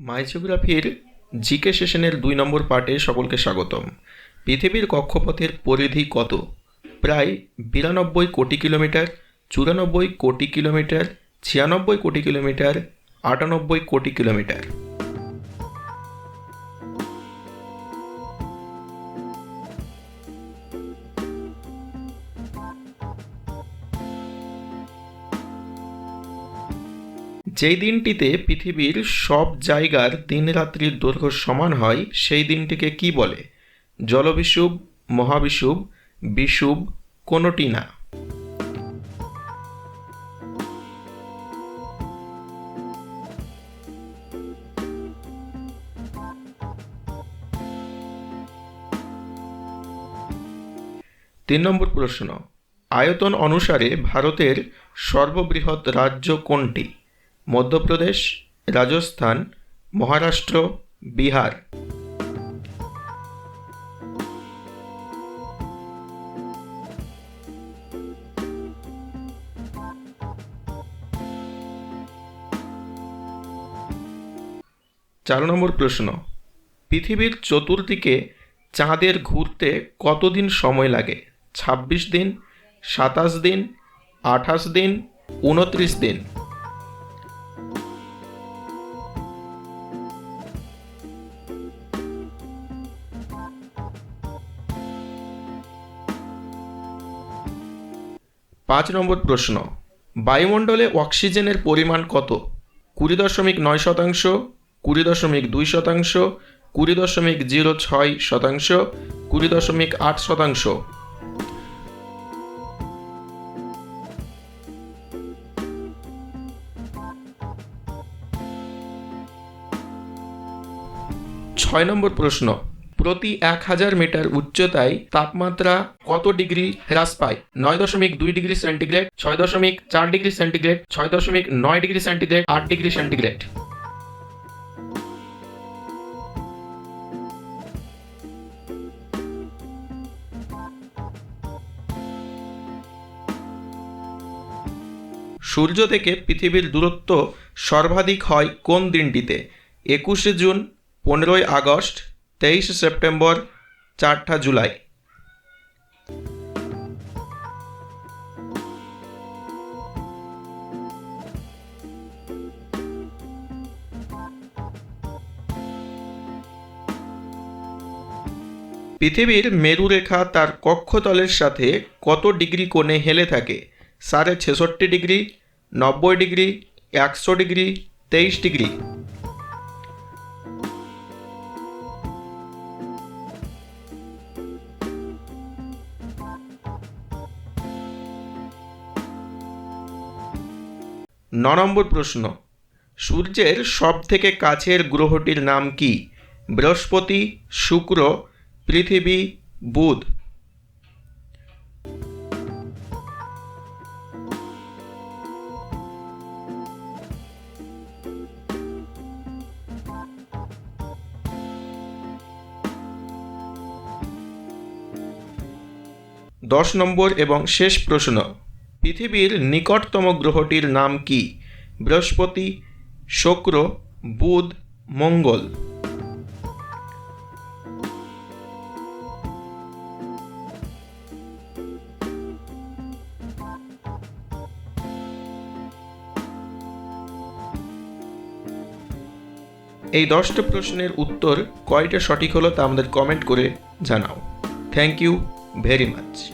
মাই জিওগ্রাফির GK সেশনের দুই নম্বর পার্টে সকলকে স্বাগতম। পৃথিবীর কক্ষপথের পরিধি কত? প্রায় বিরানব্বই কোটি কিলোমিটার, চুরানব্বই কোটি কিলোমিটার, ছিয়ানব্বই কোটি কিলোমিটার, আটানব্বই কোটি কিলোমিটার। যেই দিনটিতে পৃথিবীর সব জায়গার দিন রাত্রির দৈর্ঘ্য সমান হয়, সেই দিনটিকে কি বলে? জলবিষুব, মহাবিষুব, বিষুব, কোনোটি না। তিন নম্বর প্রশ্ন, আয়তন অনুসারে ভারতের সর্ববৃহৎ রাজ্য কোনটি? মধ্যপ্রদেশ, রাজস্থান, মহারাষ্ট্র, বিহার। চার নম্বর প্রশ্ন। পৃথিবীর চতুর্দিকে চাঁদের ঘুরতে কতদিন সময় লাগে? ছাব্বিশ দিন, সাতাশ দিন, আঠাশ দিন উনত্রিশ দিন? পাঁচ নম্বর প্রশ্ন, বায়ুমণ্ডলে অক্সিজেনের পরিমাণ কত? কুড়ি দশমিক নয় শতাংশ, কুড়ি দশমিক দুই শতাংশ, কুড়ি দশমিক জিরো ছয় শতাংশ, কুড়ি দশমিক আট শতাংশ। ছয় নম্বর প্রশ্ন প্রতি এক হাজার মিটার উচ্চতায় তাপমাত্রা কত ডিগ্রি হ্রাস পায়? নয় দশমিক দুই ডিগ্রি সেন্টিগ্রেড, ছয় দশমিক চার ডিগ্রি সেন্টিগ্রেড, ছয় দশমিক নয় ডিগ্রি সেন্টিগ্রেড, আট ডিগ্রি সেন্টিগ্রেড। সূর্য থেকে পৃথিবীর দূরত্ব সর্বাধিক হয় কোন দিনটিতে? একুশে জুন, পনেরোই আগস্ট তেইশে সেপ্টেম্বর, চারটা জুলাই। পৃথিবীর মেরুরেখা তার কক্ষতলের সাথে কত ডিগ্রি কোণে হেলে থাকে? সাড়ে ছেষট্টি ডিগ্রি, নব্বই ডিগ্রি, একশো ডিগ্রি, তেইশ ডিগ্রি। ন নম্বর প্রশ্ন। সূর্যের সব থেকে কাছের গ্রহটির নাম কি? বৃহস্পতি, শুক্র, পৃথিবী, বুধ। দশ নম্বর এবং শেষ প্রশ্ন। পৃথিবীর নিকটতম গ্রহটির নাম কি? বৃহস্পতি, শুক্র, বুধ, মঙ্গল। এই দশটা প্রশ্নের উত্তর কয়টা সঠিক হলো তা আমাদের কমেন্ট করে জানাও। Thank you very much